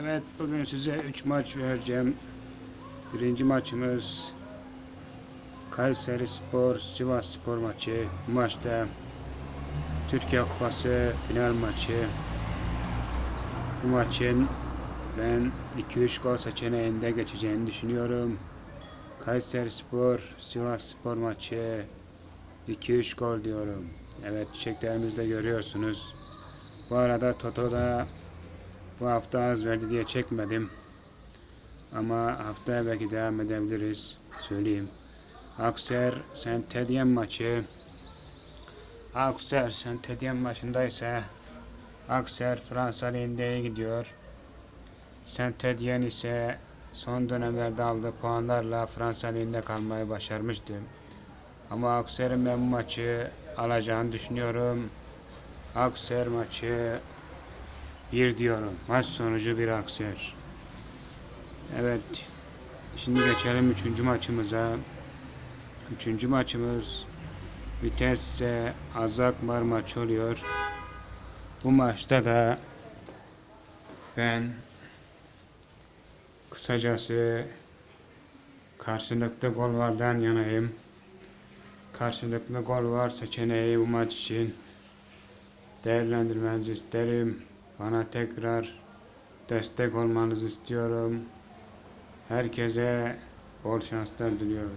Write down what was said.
Evet bugün size 3 maç vereceğim. Birinci maçımız Kayseri Spor Sivas Spor maçı. Bu maçta Türkiye Kupası final maçı. Bu maçın ben 2-3 gol seçeneğinde geçeceğini düşünüyorum. Kayseri Spor Sivas Spor maçı 2-3 gol diyorum. Evet çiçeklerimizi de görüyorsunuz. Bu arada Toto'da bu hafta az verdi diye çekmedim. Ama haftaya belki devam edebiliriz. Söyleyeyim. Akser Saint Etienne maçı. Akser Saint Etienne maçında ise Akser Fransa Ligi'nde gidiyor. Saint Etienne ise son dönemlerde aldığı puanlarla Fransa Ligi'nde kalmayı başarmıştı. Ama Akser'in ben bu maçı alacağını düşünüyorum. Akser maçı bir diyorum. Maç sonucu bir Akser. Evet. Şimdi geçelim üçüncü maçımıza. Üçüncü maçımız Vitesse Azakmar maçı oluyor. Bu maçta da ben kısacası karşılıklı gol vardan yanayım. Karşılıklı gol var seçeneği bu maç için değerlendirmenizi isterim. Bana tekrar destek olmanızı istiyorum. Herkese bol şanslar diliyorum.